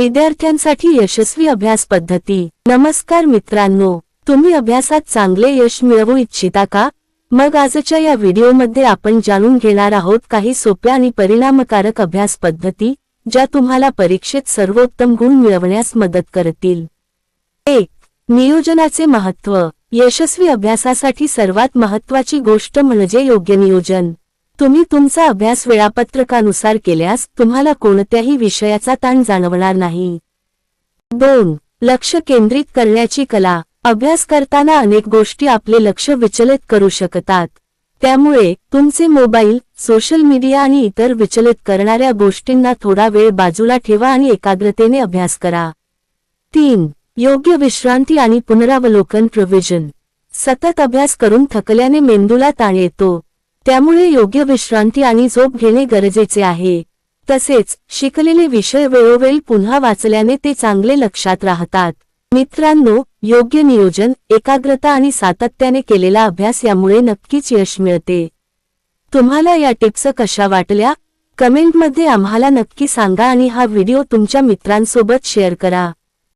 विद्यार्थ्यांसाठी यशस्वी अभ्यास पद्धती. नमस्कार मित्रांनो तुम्ही अभ्यासात चांगले यश मिळवू इच्छिता का? मग आजच्या या व्हिडिओमध्ये आपण जाणून घेणार आहोत काही सोप्या आणि परिणामकारक अभ्यास पद्धती ज्या तुम्हाला परीक्षेत सर्वोत्तम गुण मिळवण्यास मदत करतील. एक नियोजनाचे महत्त्व. यशस्वी अभ्यासासाठी सर्वात महत्त्वाची गोष्ट म्हणजे योग्य नियोजन. तुम्ही तुमचा अभ्यास वेळापत्रकानुसार केल्यास तुम्हाला कोणत्याही विषयाचा ताण जाणवणार नाही. दोन लक्ष केंद्रित करण्याची कला. अभ्यास करताना अनेक गोष्टी आपले लक्ष विचलित करू शकतात. त्यामुळे तुमचे मोबाईल सोशल मीडिया आणि इतर विचलित करणाऱ्या गोष्टींना थोडा वेळ बाजूला ठेवा आणि एकाग्रतेने अभ्यास करा. तीन योग्य विश्रांती आणि पुनरावलोकन प्रोव्हिजन सतत अभ्यास करून थकल्याने मेंदूला ताण येतो. त्यामुळे योग्य विश्रांती आणि झोप घेणे गरजेचे आहे. तसेच शिकलेले विषय वेळोवेळी पुन्हा वाचल्याने ते चांगले लक्षात राहतात. मित्रांनो योग्य नियोजन एकाग्रता आणि सातत्याने केलेला अभ्यास यामुळे नक्कीच यश मिळते. तुम्हाला या टिप्स कशा वाटल्या? कमेंटमध्ये आम्हाला नक्की सांगा आणि हा व्हिडिओ तुमच्या मित्रांसोबत शेअर करा.